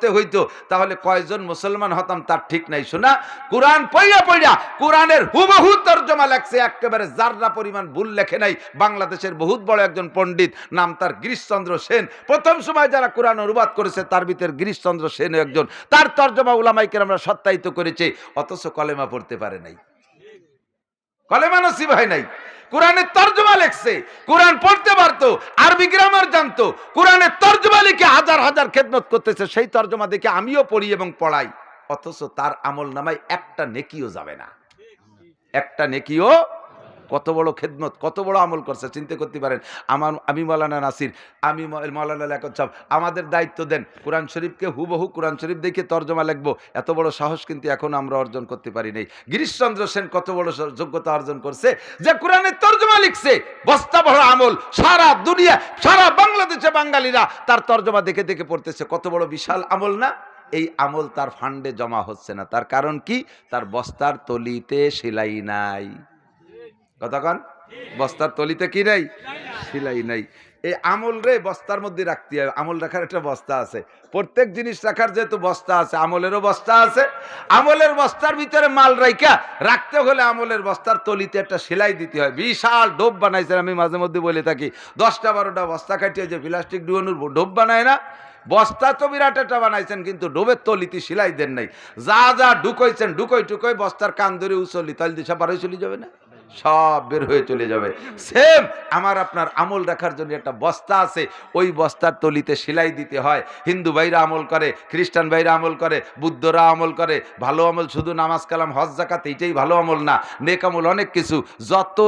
হইতো, তাহলে কয়জন মুসলমান হতাম তার ঠিক নাই। শোনা, কোরআন পড়িয়া পড়িয়া কোরআনের হুবহু তর্জমা লেখছে, একেবারে জাররা পরিমাণ ভুল লেখে নাই, বাংলাদেশের বহুত বড় একজন পণ্ডিত, নাম তার গিরিশচন্দ্র সেন। প্রথম সময় যারা কোরআন অনুবাদ করেছে, তার ভিতরে গিরিশচন্দ্র সেন একজন। তার তর্জমা উলামাইকে আমরা সত্যায়িত করেছে, অথচ কলেমা পড়তে পারে নাই। কলেমা নসিব হয় নাই। কোরআনের তর্জমা লেখছে। কোরআন পড়তে পারতো, আরবি গ্রামার জানতো। কোরআনের তর্জমা লিখে হাজার হাজার খেদমত করতেছে, সেই তর্জমা দেখে আমিও পড়ি এবং পড়াই। অথচ তার আমল নামায় একটা নেকিও যাবে না। একটা নেকিও কত বড় খেদমত, কত বড় আমল করছে, চিন্তা করতে পারেন। আমার, আমি মৌলানা নাসির, আমি মৌলানা লেখক সাহেব, আমাদের দায়িত্ব দেন। কোরআন শরীফকে হুবহু কোরআন শরীফ দেখে তর্জমা লিখব। এত বড় সাহস কিন্তু এখন আমরা অর্জন করতে পারি নাই। গিরিশচন্দ্র সেন কত বড় যোগ্যতা অর্জন করছে, যে কোরআনের তর্জমা লিখছে। বস্তা ভরা আমল, সারা দুনিয়া, সারা বাংলাদেশে বাঙালিরা তার তর্জমা দেখে দেখে পড়তেছে। কত বড় বিশাল আমল না? এই আমল তার ফান্ডে জমা হচ্ছে না। তার কারণ কি? তার বস্তার তলিতে সেলাই নাই। কতক্ষণ? বস্তার তলিতে কি নাই? সেলাই নাই। এই আমল রে বস্তার মধ্যে রাখতে হবে আমল রাখার একটা বস্তা আছে। প্রত্যেক জিনিস রাখার যেহেতু বস্তা আছে, আমলেরও বস্তা আছে। আমলের বস্তার ভিতরে মাল রাইকা রাখতে হলে আমলের বস্তার তলিতে একটা সেলাই দিতে হয়। বিশাল ডোব বানাইছেন আমি মাঝে মধ্যে বলে থাকি। দশটা, বারোটা বস্তা কাটিয়ে যে প্লাস্টিক ডুয়ানোর ডোব বানায় না, বস্তা তো বিরাট একটা বানাইছেন, কিন্তু ডোবের তলিতে সেলাই দেন নাই। যা যা ঢুকইছেন, ঢুকই টুকই বস্তার কান ধরে উচলি তাহলে দিশা পারই চলে যাবে না। সব বের হয়ে চলে যাবে। সেম আমার আপনার আমল রাখার জন্য একটা বস্তা আছে। ওই বস্তার তলিতে সেলাই দিতে হয়। হিন্দু ভাইরা আমল করে, খ্রিস্টান ভাইরা আমল করে, বুদ্ধরা আমল করে, ভালো আমল শুধু নামাজ, কালাম, হজ জাকাত এইটাই ভালো আমল না। নেক আমল অনেক কিছু। যত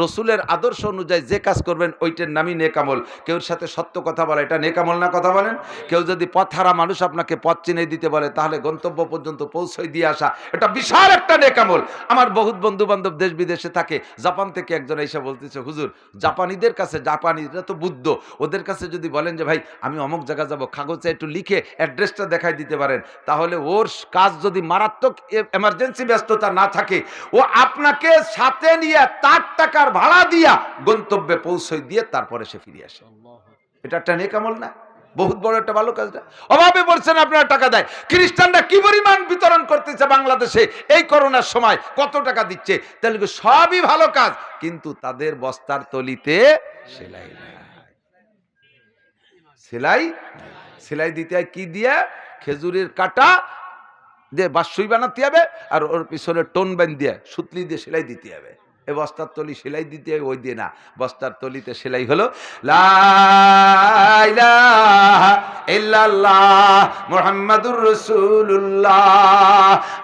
রসুলের আদর্শ অনুযায়ী যে কাজ করবেন, ওইটার নামই নেক আমল। কেউর সাথে সত্য কথা বলে, এটা নেক আমল না কথা বলেন? কেউ যদি পথ হারা মানুষ আপনাকে পথ চিনে দিতে বলে, তাহলে গন্তব্য পর্যন্ত পৌঁছয় দিয়ে আসা। এটা বিশাল একটা নেক আমল। আমার বহুত বন্ধু বান্ধব দেশ বিদেশে থাকে জাপান থেকে একজন এসে বলতেছে হুজুর জাপানিদের কাছে জাপানিরা তো বুদ্ধ। ওদের কাছে যদি বলেন যে ভাই আমি অমুক জায়গা যাব কাগজে একটু লিখে অ্যাড্রেসটা দেখাই দিতে পারেন তাহলে ওর কাজ যদি মারাত্মক এমার্জেন্সি ব্যস্ততা না থাকে ও আপনাকে সাথে নিয়ে তার টাকার ভাড়া দিয়া গন্তব্যে পৌঁছয় দিয়ে তারপরে সে ফিরে আসে। এটা একটা নেকামল না? বহুত বড় একটা ভালো কাজটা। অভাবে বলছেন আপনারা টাকা দেয়। খ্রিস্টানরা কি পরিমাণ বিতরণ করতেছে বাংলাদেশে? এই করোনার সময় কত টাকা দিচ্ছে? তাহলে সবই ভালো কাজ? কিন্তু তাদের বস্তার তলিতে সেলাই সেলাই সেলাই দিতে হয় কি দিয়ে? খেজুরের কাটা দিয়ে বাসুই বানাতে হবে আর ওর পিছনে টোন বান দিয়ে সুতলি দিয়ে সেলাই দিতে হবে। এই বস্তার তলি সেলাই দিতে ওই দিয়ে না। বস্তার তলিতে সেলাই হলো, লা রসুল্লাহ মুহাম্মাদুর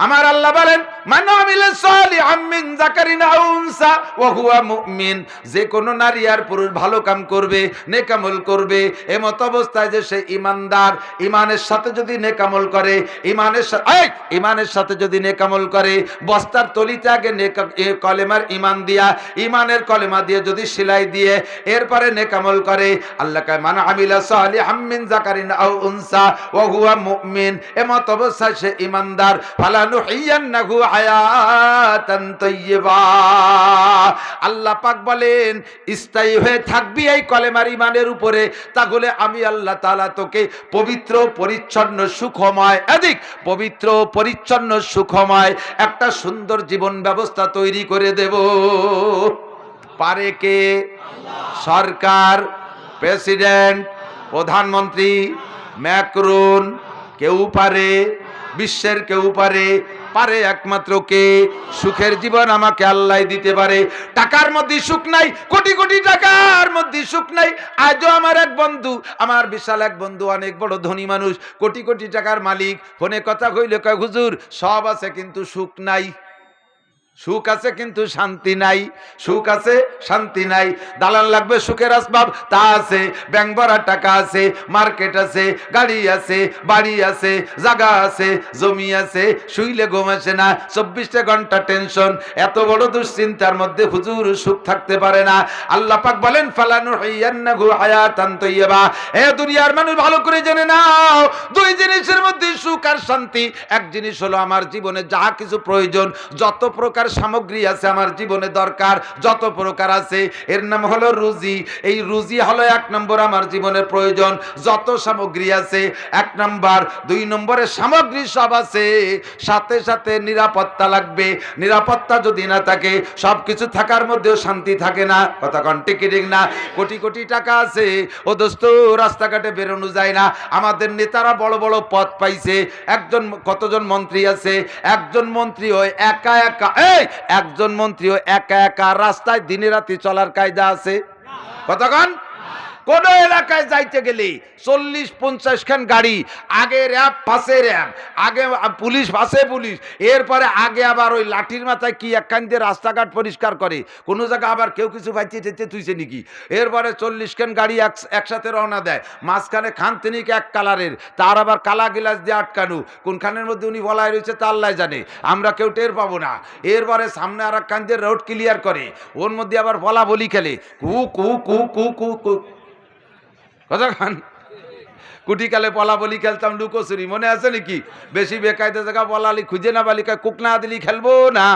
আমার আল্লাহ বলেন মান আমিলা সালিহাম মিন যাকারিন আও উনসা ওয়া হুয়া মুমিন। যে কোন নারী আর পুরুষ ভালো কাম করবে, নেকামল করবে। এমত অবস্থায় যে সে ইমানদার, ইমানের সাথে যদি নেকামল করে, ইমানের সাথে ইমানের সাথে যদি নেকামল করে, বস্তার তলিতে আগে কলেমার ইমান দিয়া, ইমানের কলেমা দিয়ে যদি সেলাই দিয়ে, এরপরে নেকামল করে, আল্লাহ কয়, মান আমিলা সালিহাম মিন যাকারিন আও উনসা ওয়া হুয়া মুমিন। এমত অবস্থায় সে ইমানদার। ফালানু ফালানুহিয়ান্নাহু আল্লাহ পাক বলেন, স্থায়ী হয়ে থাকবি এই কলেমার ইমানের উপরে। তাহলে আমি আল্লাহ তালা তোকে পবিত্র, পরিচ্ছন্ন, সুখময়, এদিক, পবিত্র, পরিচ্ছন্ন, সুখময় একটা সুন্দর জীবন ব্যবস্থা তৈরি করে দেব। পারে কে? সরকার, প্রেসিডেন্ট, প্রধানমন্ত্রী, ম্যাক্রোন, কেউ পারে, বিশ্বের কেউ পারে পারে একমাত্র কে? সুখের জীবন আমাকে আল্লাহ দিতে পারে। টাকার মধ্যে সুখ নাই, কোটি কোটি টাকার মধ্যে সুখ নাই। আজও আমার এক বন্ধু, আমার বিশাল এক বন্ধু, অনেক বড় ধনী মানুষ, কোটি কোটি টাকার মালিক। ফোনে কথা কইলে কয়, হুজুর, সব আছে কিন্তু সুখ নাই। সুখ আছে কিন্তু শান্তি নাই। সুখ আছে, শান্তি নাই। দালান লাগবে সুখের আসবাব, তা আছে। ব্যাংক ভরা টাকা আছে, মার্কেট আছে, গাড়ি আছে, বাড়ি আছে জায়গা আছে, জমি আছে, শুইলে ঘুম আসে না, চব্বিশটা ঘণ্টা টেনশন। এত বড় দুশ্চিন্তার মধ্যে হুজুর সুখ থাকতে পারে না। আল্লাহ পাক বলেন ফালানু হাইয়ান্নাহু হায়াতান তাইয়্যিবা এ দুনিয়ার মানুষ, ভালো করে জেনে নাও, দুই জিনিসের মধ্যে সুখ আর শান্তি। এক জিনিস হলো আমার জীবনে যা কিছু প্রয়োজন, যত প্রকার প্রকার সামগ্রী আছে আমার জীবনে দরকার, যত প্রকার আছে। এর নাম হলো রুজি। এই রুজি হলো এক নম্বর আমার জীবনের প্রয়োজন, যত সামগ্রী আছে। এক নম্বর, দুই নম্বরে সামগ্রী সব আছে। সাথে সাথে নিরাপত্তা লাগবে। নিরাপত্তা যদি না থাকে সব কিছু থাকার মধ্যেও শান্তি থাকে না। কথা কন টিকিটিং না? কোটি কোটি টাকা আছে। ও দোস্ত, রাস্তাঘাটে বেরোনো যায় না। আমাদের নেতারা বড় বড় পদ পাইছে। একজন কতজন মন্ত্রী আছে? একজন মন্ত্রী ওই একা একা একজন মন্ত্রী একা একা রাস্তায় দিনে রাতে চলার কায়দা আছে। কতক্ষণ? কোন এলাকায় যাইতে গেলে চল্লিশ পঞ্চাশ খান গাড়ি, আগে র্যাব, পাশে র্যাব, আগে পুলিশ, পাশে পুলিশ, এরপরে আগে আবার ওই লাঠির মাথায় কি একখান দিয়ে রাস্তাঘাট পরিষ্কার করে, কোনো জায়গা আবার কেউ কিছু ভাইতে টেতে তুইছে নাকি? এরপরে চল্লিশ খান গাড়ি এক- একসাথে রওনা দেয়, মাঝখানে খান তিনিক এক কালারের, তার আবার কালা গিলাস দিয়ে আটকানো, কোনখানের মধ্যে উনি বলাই রয়েছে তা আল্লাহ জানে, আমরা কেউ টের পাবো না। এরপরে সামনে আর এক খান দিয়ে রোড ক্লিয়ার করে, ওর মধ্যে আবার বলা বলি খেলে, কু কু কু কু কু কু খান কুটিকালে পলা বলি খেলতাম, লুকোচুরি। মনে আছে নাকি? বেশি বেকায়দা জায়গা বলালি খুঁজে না বালিকা কুকনা দিলি খেলব না।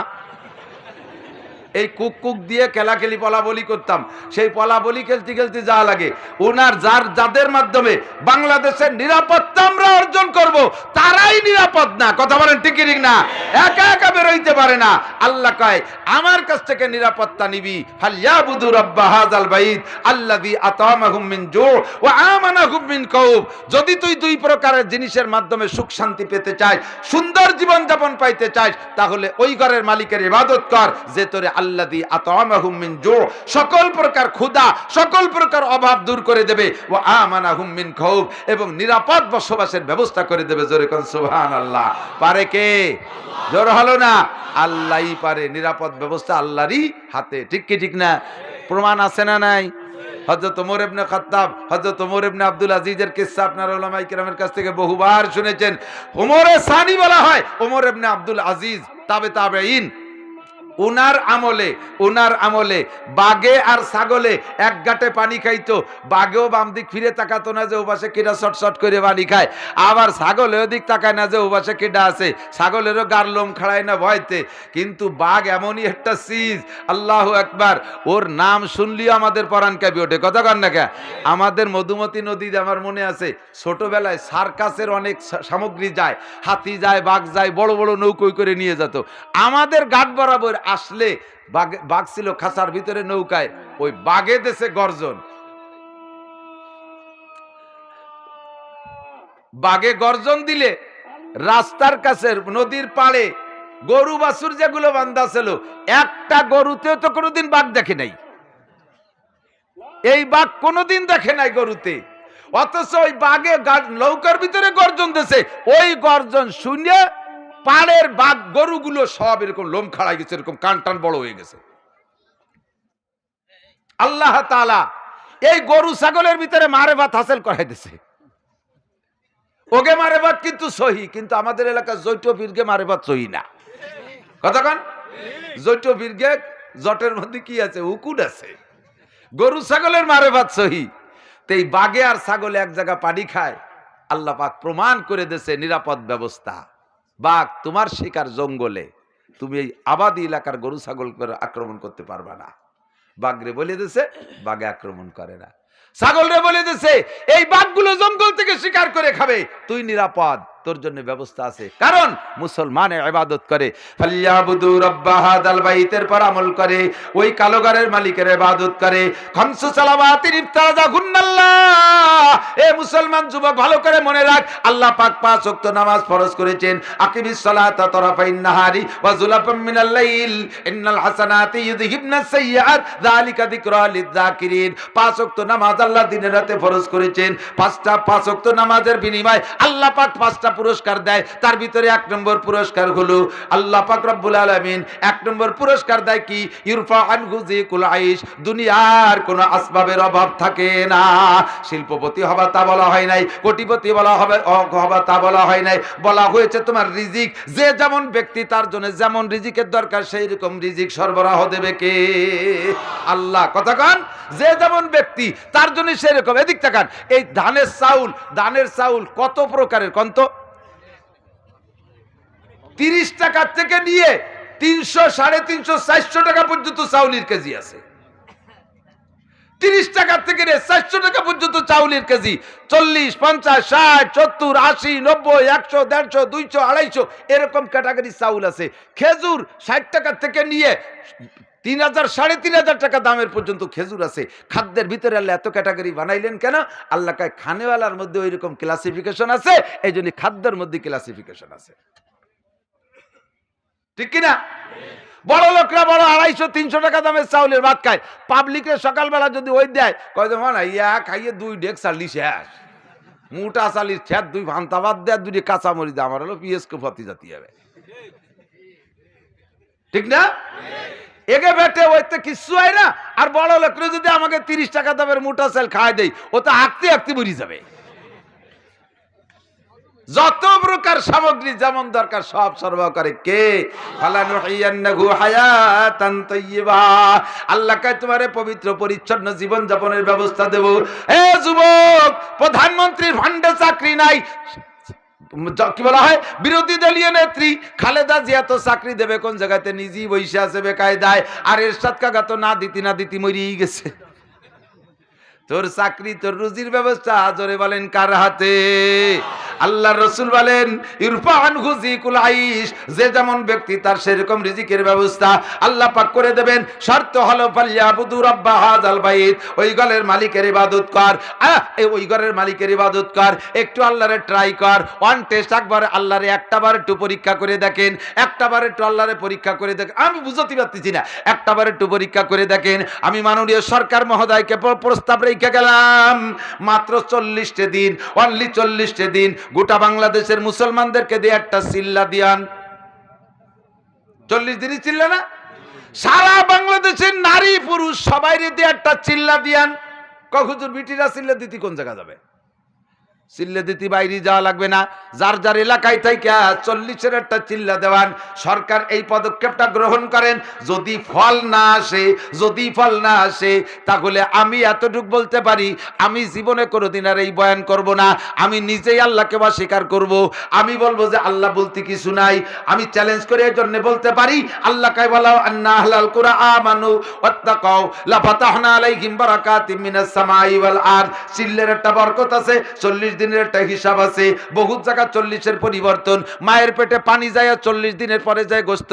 এই কুক কুক দিয়ে খেলাখেলি পলা বলি করতাম। সেই পলা বলি খেলতে খেলতে যা লাগে। ওনার যার, যাদের মাধ্যমে বাংলাদেশের নিরাপত্তা আমরা অর্জন করব, তারাই নিরাপদ না। কথা বলেন টিকিরিং না? একা একা বেরোইতে পারে না। আল্লাহ কয়, আমার কাছ থেকে নিরাপত্তা নিবি। ফালিয়াবুদু রাব্বা হাযাল বাইত আল্লাযী আতামাহুম মিন জু ওয়া আমানাহুম মিন কাউব যদি তুই দুই প্রকারের জিনিসের মাধ্যমে সুখ শান্তি পেতে চাস, সুন্দর জীবন যাপন পাইতে চাস, তাহলে ওই ঘরের মালিকের ইবাদত কর, যে তোরে আল্লাযী আতামাহুম মিন জু, সকল প্রকার ক্ষুধা, সকল প্রকার অভাব দূর করে দেবে। ওয়া আমানাহুম মিন খাউফ, এবং নিরাপদ বসবাসের ব্যবস্থা করে দেবে। জোরে কোন, সুবহানাল্লাহ। পারে কে? জোর হলো না? আল্লাহই পারে। নিরাপদ ব্যবস্থা আল্লাহরই হাতে। ঠিক কি, ঠিক না? প্রমাণ আছে না নাই? হজরত ওমর ইবনে হজরত ওমর আব্দুল আজিজের আপনারা কাছ থেকে বহুবার শুনেছেন। ওমরে সানি বলা হয় আব্দুল আজিজ, তাবে উনার আমলে উনার আমলে, বাগে আর ছাগলে এক গাটে পানি খাইতো। বাঘেও বাম দিক ফিরে তাকাতো না যে ওপাশে কিডা শট করে পানি খায়। আবার ছাগলে ওদিক তাকায় না যে ওপাশে কিডা আছে। ছাগলেরও গার লোম খাড়ায় না ভয়তে। কিন্তু বাঘ এমনই একটা সিজ, আল্লাহ একবার ওর নাম শুনলেও আমাদের পরাণ কাবি ওঠে। কথা কন না কে আমাদের মধুমতি নদীতে আমার মনে আছে, ছোটবেলায় সার্কাসের অনেক সামগ্রী যায়, হাতি যায়, বাঘ যায়, বড় বড় নৌকোয় করে নিয়ে যেত। আমাদের ঘাট বরাবর আসলে বাঘ ছিল খাসার ভিতরে নৌকায়। ওই বাঘে দেশে গর্জন। বাঘে গর্জন দিলে রাস্তার কাছে নদীর পাড়ে গরু বাছুর যেগুলো বান্ধা ছিল, একটা গরুতেও তো কোনোদিন বাঘ দেখে নাই। এই বাঘ কোনোদিন দেখে নাই গরুতে। অথচ ওই বাঘে নৌকার ভিতরে গর্জন দিছে। ওই গর্জন শুনে পাড়ের বাঘ গরুগুলো সব এরকম লোম খাড়াই গেছে, এরকম কান টান বড় হয়ে গেছে। আল্লাহ তাআলা এই গরু ছাগলের ভিতরে মারে ভাত হাসিল করাই দিছে। ওকে মারে ভাত কিন্তু সহি, কিন্তু আমাদের এলাকার জৈট বীরগে মারে ভাত সহি না। কতক্ষণ জৈট বীরগে জটের মধ্যে কি আছে? উকুট আছে। গরু ছাগলের মারে ভাত সহি এই বাঘে আর ছাগলে এক জায়গা পানি খায়, আল্লাহ প্রমাণ করে দেছে নিরাপদ ব্যবস্থা। বাঘ, তোমার শিকার জঙ্গলে। তুমি এই আবাদি এলাকার গরু, ছাগল করে আক্রমণ করতে পারবা না। বাঘরে বলে দিছে, বাঘে আক্রমণ করে না। ছাগলরে বলে দিছে, এই বাঘগুলো জঙ্গল থেকে শিকার করে খাবে, তুই নিরাপদ। তোর জন্য ব্যবস্থা আছে। কারণ মুসলমানে ইবাদত করে, ফালিয়াবুদু রাব্বা হাদাল বাইতের পর আমল করে, ওই কালোগারের মালিকের ইবাদত করে। খামসু সালাওয়াতির ইফতাজা গুন্নাল্লাহ এ মুসলমান যুবক, ভালো করে মনে রাখ, আল্লাহ পাক পাঁচ ওয়াক্ত নামাজ ফরজ করেছেন। আকিমিস সালাতা তরাফাইন নাহারি ওয়া যুলাফাম মিনাল লাইল। ইন্নাল হাসানাতি ইউযহিবনাস সাইয়্যাত। যালিকা যিকরা লিয-যাকিরিন পাঁচ ওয়াক্ত নামাজ আল্লাহ দিনের রাতে ফরজ করেছেন। পাঁচটা, পাঁচ ওয়াক্ত নামাজের বিনিময়ে আল্লাহ পাক পাঁচটা পুরস্কার দেয়, তার ভিতরে এক নম্বর পুরস্কার হলো আল্লাহ পাক রব্বুল আলামিন। এক নম্বর পুরস্কার দেয় কি? ইরফা আনহু যিকুল আইশ। দুনিয়ার কোনো আসবাবের অভাব থাকে না। শিল্পপতি হবা তা বলা হয় নাই, কোটিপতি বলা হবে হবা তা বলা হয় নাই। বলা হয়েছে, তোমার রিজিক, যে যেমন ব্যক্তি, তার জন্য যেমন রিজিকের দরকার সেই রকম রিজিক সরবরাহ দেবে কে? আল্লাহ, কথা কন, যে যেমন ব্যক্তি, তার জন্য সেরকম এদিক তাকান, এই ধানের চাউল ধানের চাউল কত প্রকারের, কন্ত? তিরিশ টাকার থেকে নিয়ে তিনশো, সাড়ে তিনশো, চারশো টাকা পর্যন্ত চাউলের কেজি আছে। তিরিশ টাকা থেকে নিয়ে চারশো টাকা পর্যন্ত চাউলের কেজি। চল্লিশ, পঞ্চাশ, ষাট, সত্তর, আশি, নব্বই, একশো, দেড়শো, দুইশো, আড়াইশো এরকম ক্যাটাগরি চাউল আছে। খেজুর ষাট টাকা থেকে নিয়ে তিন হাজার, সাড়ে তিন হাজার টাকা দামের পর্যন্ত খেজুর আছে। খাদ্যের ভিতরে আল্লাহ এত ক্যাটাগরি বানাইলেন কেন? আল্লাহ খানেওয়ালার মধ্যে ওই রকম ক্লাসিফিকেশন আছে এই জন্য খাদ্যের মধ্যে ক্লাসিফিকেশন আছে। ঠিক কিনা? বড় লোকরা বড় আড়াইশো, তিনশো টাকা দামের চাউলের ভাত খায়। পাবলিকের সকালবেলা যদি ওই দেয়, কয় যে না ইয়া খাইয়ে দুই ডেক চালি শেষ। মুটা চালির ছেদ, দুই ভান্তা ভাত দেয় দুই কাঁচা মরি দেয় আমার হলো পিএসকে ফতি জাতি হবে। ঠিক না? এগে বেটে ওইতে কিচ্ছু হয় না। আর বড় লোকরা যদি আমাকে তিরিশ টাকা দামের মুটা চাল খাওয়াই দেয়, ও তো আঁকতে আঁকতে মরি যাবে। যত প্রকার সামগ্রী যেমন দরকার সব সরবরাহ করে কে? আল্লাহ তোমারে পবিত্র পরিচ্ছন্ন জীবন যাপনের ব্যবস্থা দেব। এ যুবক, প্রধানমন্ত্রীর ফান্ডে চাকরি নাই। কি বলা হয়? বিরোধী দলীয় নেত্রী খালেদা জিয়া তো চাকরি দেবে, কোন জায়গাতে? নিজেই বৈশে আছে বেকায়দায়। আর এরশাদ কাকা তো না দিতি না দিতি মরিয়েই গেছে। তোর চাকরি, তোর রুজির ব্যবস্থা, জোরে বলেন কার হাতে? আল্লাহ রসুল বলেন ইরফান হুজিকুল আইস যে যেমন ব্যক্তি তার সেরকম রিজিকের ব্যবস্থা আল্লাহ পাক করে দেবেন, শর্ত হলো পাল্লা বুদু রব্বা হাজাল বাইত ওই গলের মালিকের ইবাদত কর। ওই ঘরের মালিকের ইবাদত কর। একটু আল্লাহরে ট্রাই কর। ওয়ান টেস্ট একবার আল্লাহরে, একটা বার একটু পরীক্ষা করে দেখেন, একটা বার একটু আল্লাহরে পরীক্ষা করে দেখেন। আমি বুঝতে পারতেছি না। একটা বার একটু পরীক্ষা করে দেখেন, আমি মাননীয় সরকার মহোদয়কে প্রস্তাব রেখে গেলাম, মাত্র চল্লিশটে দিন অনলি চল্লিশটে দিন গোটা বাংলাদেশের মুসলমানদেরকে দিয়ে একটা চিল্লা দিয়ান। চল্লিশ দিনই চিল্লা না? সারা বাংলাদেশের নারী পুরুষ সবাই দিয়ে একটা চিল্লা দিয়ান। কখুজুর বিটিরা চিল্লা দিতি কোন জায়গা যাবে? চিল্লে দিতি বাইরে যাওয়া লাগবে না। যার যার এলাকায় থেকে চল্লিশের একটা চিল্লা দেওয়ান। সরকার এই পদক্ষেপটা গ্রহণ করেন। যদি ফল না আসে, যদি ফল না আসে, তাহলে আমি এতটুক বলতে পারি, আমি জীবনে কোনোদিন আর এই বয়ান করব না। আমি নিজেই আল্লাহকে বা স্বীকার করব। আমি বলব যে আল্লাহ বলতে কিছু নাই। আমি চ্যালেঞ্জ করে এই জন্য বলতে পারি, আল্লাহ কাই বলা আন্না আহলাল কুরা আমানু ওয়াত্তাকাও লা ফাতাহনা আলাইহিম বারাকাতিম মিনাস সামাই ওয়াল আরদ। চিল্লের একটা বরকত আছে। 40 দিনের একটা হিসাব আছে। বহুত জায়গা 40 এর পরিবর্তন। মায়ের পেটে পানি যায় 40 দিনের পরে যায় গোস্ত,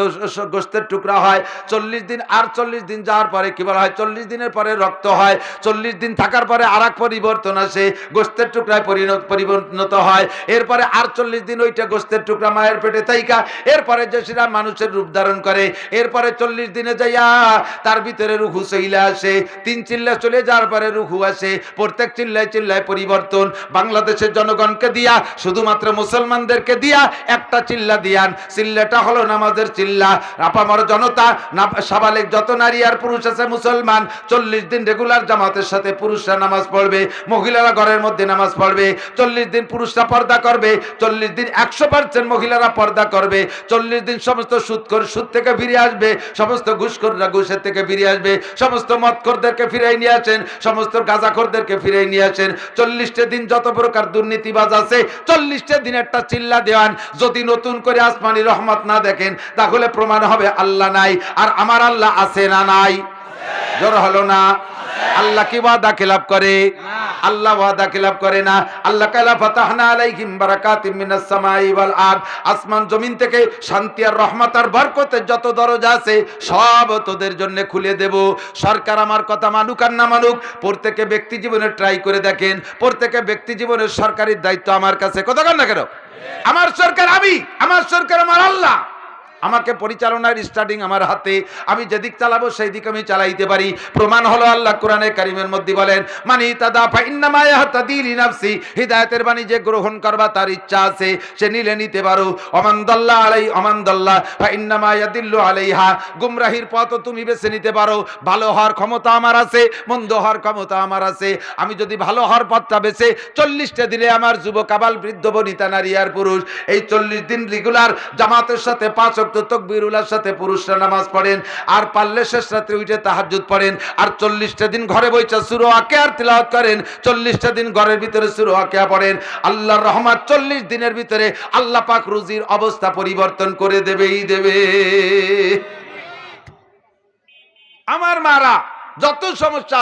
গোস্তের টুকরা হয়। 40 দিন আর 40 দিন যাওয়ার পরে কি বলা হয়? 40 দিনের পরে রক্ত হয়। 40 দিন থাকার পরে আরেক পরিবর্তন আসে। গোস্তের টুকরায় পরিণত হয়। এরপরে আর 40 দিন ওইটা গোস্তের টুকরা মায়ের পেটে থাইকা। এরপরে যে সেটা মানুষের রূপ ধারণ করে। এরপরে 40 দিনে যাইয়া তার ভিতরে রুহু চলে আসে। তিন চিল্লা চলে যাওয়ার পরে রুহু আসে। প্রত্যেক চিল্লায় চিল্লায় পরিবর্তন। বাংলাদেশের জনগণকে দিয়া, শুধুমাত্র মুসলমানদেরকে দিয়া একটা চিল্লা দিয়ান। চিল্লাটা হলো নামাজের চিল্লা। আপামর জনতা সাবালেক যত নারী আর পুরুষ আছে মুসলমান, চল্লিশ দিন রেগুলার জামাতের সাথে পুরুষরা নামাজ পড়বে, মহিলারা ঘরের মধ্যে নামাজ পড়বে, চল্লিশ দিন পুরুষরা পর্দা করবে, চল্লিশ দিন একশো পার্সেন্ট মহিলারা পর্দা করবে, চল্লিশ দিন সমস্ত সুদখোর সুদ থেকে ফিরে আসবে, সমস্ত ঘুষখোররা ঘুষের থেকে ফিরে আসবে, সমস্ত মদখোরদেরকে ফিরাই নিয়ে আসেন, সমস্ত গাঁজাখোরদেরকে ফিরাই নিয়ে আসেন, চল্লিশটা দিন যত প্রকার দুর্নীতিবাজ আছে, চল্লিশটা দিন একটা চিল্লা দেওয়ান। যদি নতুন করে আসমানি রহমত না দেখেন, তাহলে প্রমাণ হবে আল্লাহ নাই, আর আমার আল্লাহ আছে না নাই? জোর হলো না? আল্লাহ কি ওয়াদা খেলাপ করে? আল্লাহ ওয়াদা খেলাপ করে না। আল্লাহ কালা ফাতাহনা আলাইহিম বারাকাতিম মিনাস সামাই ওয়াল আরদ। আসমান জমিন থেকে শান্তি আর রহমত আর বরকতের যত দরজা আছে সব তোদের জন্য খুলে দেব। সরকার আমার কথা মানুক আর না মানুক প্রত্যেকে ব্যক্তি জীবনে ট্রাই করে দেখেন। প্রত্যেকে ব্যক্তি জীবনের সরকারি দায়িত্ব আমার কাছে। কথা কন না কেন? আমার সরকার আমি আমার সরকার আমার আল্লাহ। আমাকে পরিচালনার স্টার্টিং আমার হাতে, আমি যেদিক চালাবো সেই দিক আমি চালাইতে পারি। প্রমাণ হলো আল্লাহ কোরআনে কারিমের মধ্যে বলেন, মানি তাদা ফাইন্নামা ইয়াহতাদি লিনাফসি। হিদায়াতের বাণী যে গ্রহণ করবা তার ইচ্ছা আছে, সে নিলে নিতে পারো। অমান দাল্লাহ আলাই অমান দাল্লাহ ফাইন্নামা ইয়াদিল্লু আলাইহা। গুমরাহির পথ তুমি বেছে নিতে পারো। ভালো হওয়ার ক্ষমতা আমার আছে, মন্দ হওয়ার ক্ষমতা আমার আছে। আমি যদি ভালো হওয়ার পথটা বেছে, চল্লিশটা দিলে আমার যুবক আবাল বৃদ্ধ, বনিতা নারী আর পুরুষ। এই চল্লিশ দিন রেগুলার জামাতের সাথে পাঁচ ওয়াক্ত তকবিরুল্লাহর সাথে পুরুষরা নামাজ পড়েন, আর পারলে শেষ রাত্রে উঠে তাহাজ্জুদ পড়েন, আর চল্লিশটা দিন ঘরে বইচা সুরো আকে আর তিলাওয়াত করেন, চল্লিশটা দিন ঘরের ভিতরে সুরো আকে পড়েন। আল্লাহর রহমান চল্লিশ দিনের ভিতরে আল্লাহ পাক রুজির অবস্থা পরিবর্তন করে দেবেই দেবে। আমার মারা, যত সমস্যা